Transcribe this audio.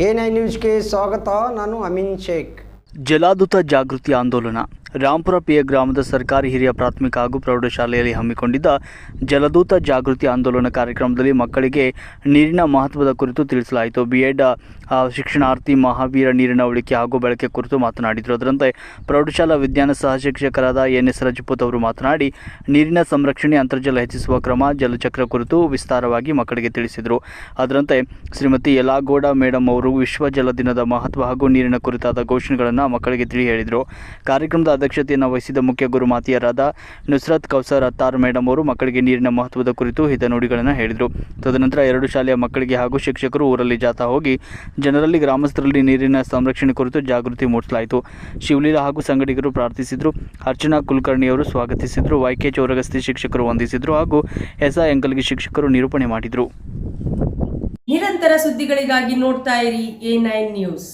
A nine ನ್ಯೂಸ್ಗೆ ಸ್ವಾಗತ ನಾನು ಅಮೀನ್ ಶೇಖ್ ಜಲಾದುತ ಜಾಗೃತಿ ಆಂದೋಲನ ರಾಂಪುರ ಪಿಯ ಗ್ರಾಮದ ಸರ್ಕಾರಿ ಹಿರಿಯ ಪ್ರಾಥಮಿಕ ಹಾಗೂ ಪ್ರೌಢಶಾಲೆಯಲ್ಲಿ ಹಮ್ಮಿಕೊಂಡಿದ್ದ ಜಲದೂತ ಜಾಗೃತಿ ಆಂದೋಲನ ಕಾರ್ಯಕ್ರಮದಲ್ಲಿ ಮಕ್ಕಳಿಗೆ ನೀರಿನ ಮಹತ್ವದ ಕುರಿತು ತಿಳಿಸಲಾಯಿತು. ಬಿ ಎಡ್ ಶಿಕ್ಷಣಾರ್ಥಿ ಮಹಾವೀರ ನೀರಿನ ಉಳಿಕೆ ಹಾಗೂ ಬಳಕೆ ಕುರಿತು ಮಾತನಾಡಿದರು. ಅದರಂತೆ ಪ್ರೌಢಶಾಲಾ ವಿಜ್ಞಾನ ಸಹ ಶಿಕ್ಷಕರಾದ ಎನ್ ಎಸ್ ರಜಪೂತ್ ಅವರು ಮಾತನಾಡಿ, ನೀರಿನ ಸಂರಕ್ಷಣೆ, ಅಂತರ್ಜಲ ಹೆಚ್ಚಿಸುವ ಕ್ರಮ, ಜಲಚಕ್ರ ಕುರಿತು ವಿಸ್ತಾರವಾಗಿ ಮಕ್ಕಳಿಗೆ ತಿಳಿಸಿದರು. ಅದರಂತೆ ಶ್ರೀಮತಿ ಯಲಾಗೌಡ ಮೇಡಮ್ ಅವರು ವಿಶ್ವ ಜಲ ದಿನದ ಮಹತ್ವ ಹಾಗೂ ನೀರಿನ ಕುರಿತಾದ ಘೋಷಣೆಗಳನ್ನು ಮಕ್ಕಳಿಗೆ ತಿಳಿ ಹೇಳಿದರು. ಕಾರ್ಯಕ್ರಮದ ಅಧ್ಯಕ್ಷತೆಯನ್ನು ವಹಿಸಿದ ಮುಖ್ಯ ಗುರುಮಾತಿಯರಾದ ನುಸ್ರತ್ ಕೌಸರ್ ಅತ್ತಾರ್ ಮೇಡಮ್ ಅವರು ಮಕ್ಕಳಿಗೆ ನೀರಿನ ಮಹತ್ವದ ಕುರಿತು ಹಿತನುಡಿಗಳನ್ನು ಹೇಳಿದರು. ತದನಂತರ ಎರಡು ಶಾಲೆಯ ಮಕ್ಕಳಿಗೆ ಹಾಗೂ ಶಿಕ್ಷಕರು ಊರಲ್ಲಿ ಜಾಥಾ ಹೋಗಿ ಜನರಲ್ಲಿ ಗ್ರಾಮಸ್ಥರಲ್ಲಿ ನೀರಿನ ಸಂರಕ್ಷಣೆ ಕುರಿತು ಜಾಗೃತಿ ಮೂಡಿಸಲಾಯಿತು. ಶಿವಲೀಲಾ ಹಾಗೂ ಸಂಗಡಿಗರು ಪ್ರಾರ್ಥಿಸಿದರು. ಅರ್ಚನಾ ಕುಲಕರ್ಣಿಯವರು ಸ್ವಾಗತಿಸಿದರು. ವೈಕೆ ಚೌರಗಸ್ತಿ ಶಿಕ್ಷಕರು ವಂದಿಸಿದರು ಹಾಗೂ ಎಸ್ ಅಂಕಲ್ಗೆ ಶಿಕ್ಷಕರು ನಿರೂಪಣೆ ಮಾಡಿದರು. ನಿರಂತರ ಸುದ್ದಿಗಳಿಗಾಗಿ ನೋಡ್ತಾ ಇರಿ ಎ ನೈನ್ ನ್ಯೂಸ್.